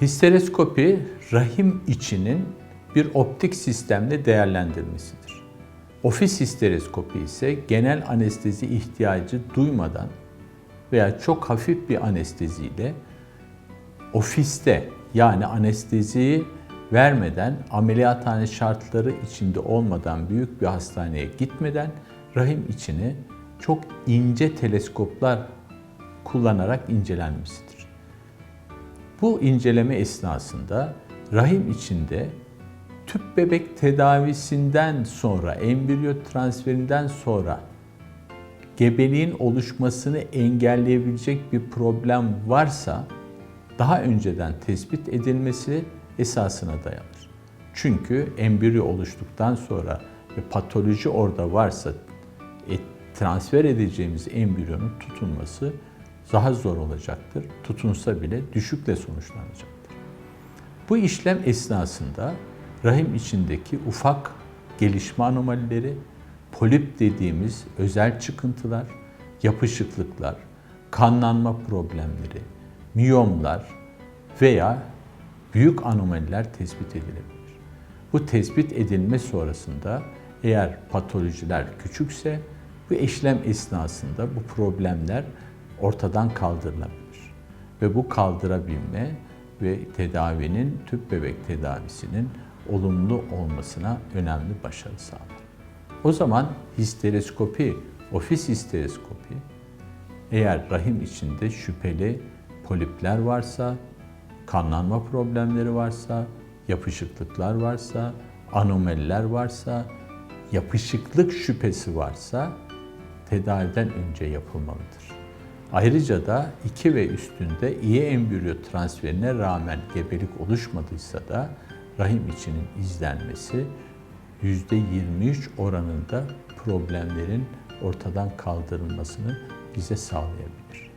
Histeroskopi rahim içinin bir optik sistemle değerlendirmesidir. Ofis histeroskopi ise genel anestezi ihtiyacı duymadan veya çok hafif bir anesteziyle ofiste yani anesteziyi vermeden ameliyathane şartları içinde olmadan büyük bir hastaneye gitmeden rahim içini çok ince teleskoplar kullanarak incelenmesidir. Bu inceleme esnasında rahim içinde tüp bebek tedavisinden sonra, embriyo transferinden sonra gebeliğin oluşmasını engelleyebilecek bir problem varsa daha önceden tespit edilmesi esasına dayanır. Çünkü embriyo oluştuktan sonra ve patoloji orada varsa e, transfer edeceğimiz embriyonun tutunması daha zor olacaktır. Tutunsa bile düşükle sonuçlanacaktır. Bu işlem esnasında rahim içindeki ufak gelişme anomalileri, polip dediğimiz özel çıkıntılar, yapışıklıklar, kanlanma problemleri, miyomlar veya büyük anomaliler tespit edilebilir. Bu tespit edilme sonrasında eğer patolojiler küçükse bu işlem esnasında bu problemler ortadan kaldırılabilir. Ve bu kaldırabilme ve tedavinin tüp bebek tedavisinin olumlu olmasına önemli başarı sağlar. O zaman histeroskopi, ofis histeroskopi eğer rahim içinde şüpheli polipler varsa, kanlanma problemleri varsa, yapışıklıklar varsa, anomaliler varsa, yapışıklık şüphesi varsa tedaviden önce yapılmalıdır. Ayrıca da 2 ve üstünde iyi embriyo transferine rağmen gebelik oluşmadıysa da rahim içinin izlenmesi %23 oranında problemlerin ortadan kaldırılmasını bize sağlayabilir.